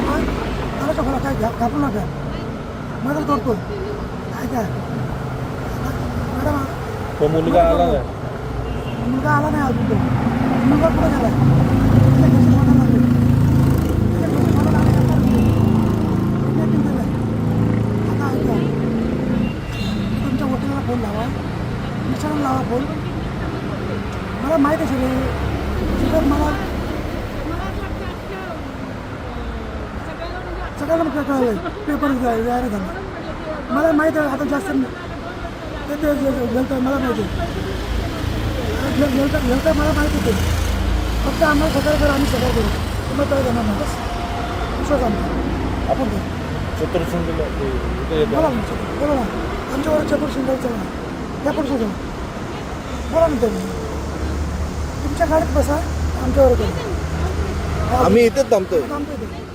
थांबा त्याला खोला काय घा घाबरू नका. मदत करतो काय काय? मॅडम तो मुलगा आला नाही मुलगा आला नाही अजून तो. मुलगा कुठे गेला? तुमच्या वकिलाला फोन लावा. विचारून लावा फोन. मला माहीत आहे सगळं मला सगळ्यांना कळलं पेपर जाहीर झाला. मला माहीत आहे आता जास्त ते ते मला माहिती आहे. गेलं गेलं मला माहिती होते. फक्त आम्हाला सकाळ करा आम्ही सकाळ करू तुम्हाला काय देणार नाही बस विश्वास आमचा. आपण करू. येतो. बोला ना बोला ना. आमच्यावर ना त्या पुढचं जाऊ बोला ना तुम्ही तुमच्या गाडीत बसा आमच्यावर करू आम्ही इथेच थांबतो आम्ही थांबतो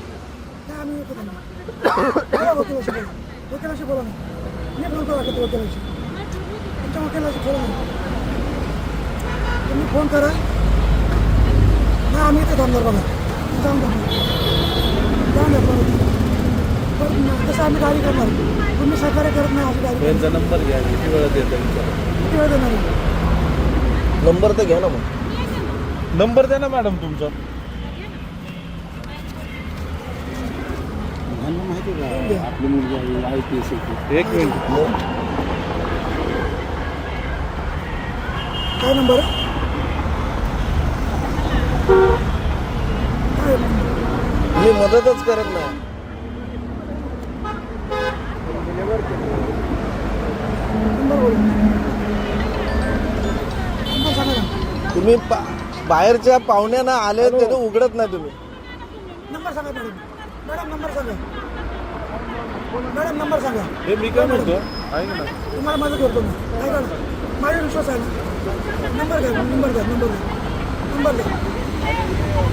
बोला वकिलाशी बोला वकिलाशी बोला ना मी बोलतो वाटत वकिलाशी तुमच्या वकिलाशी बोला ना तुम्ही फोन करा नाही आम्ही इथे थांबणार बघा जाऊन थांबणार जाऊन तसं आम्ही गाडी करणार तुम्ही सहकार्य करत नाही गाडी त्यांचा नंबर घ्या किती विचारा. किती वेळ देणार? नंबर तर घ्या ना मग नंबर द्या ना मॅडम तुमचा यांना माहिती आहे का आपली मुलगी आय पी एस एक मिनिट काय नंबर? मी मदतच करत नाही. तुम्ही पा- बाहेरच्या पाहुण्यांना आले ते उघडत नाही तुम्ही. नंबर सांगा मॅडम मॅडम नंबर सांगा. मॅडम नंबर सांगा. हे मी काय म्हणतो? ऐक ना तुम्हाला मदत करतो मी. काय करा माझा विश्वास आहे. नंबर घ्या नंबर द्या नंबर द्या नंबर द्या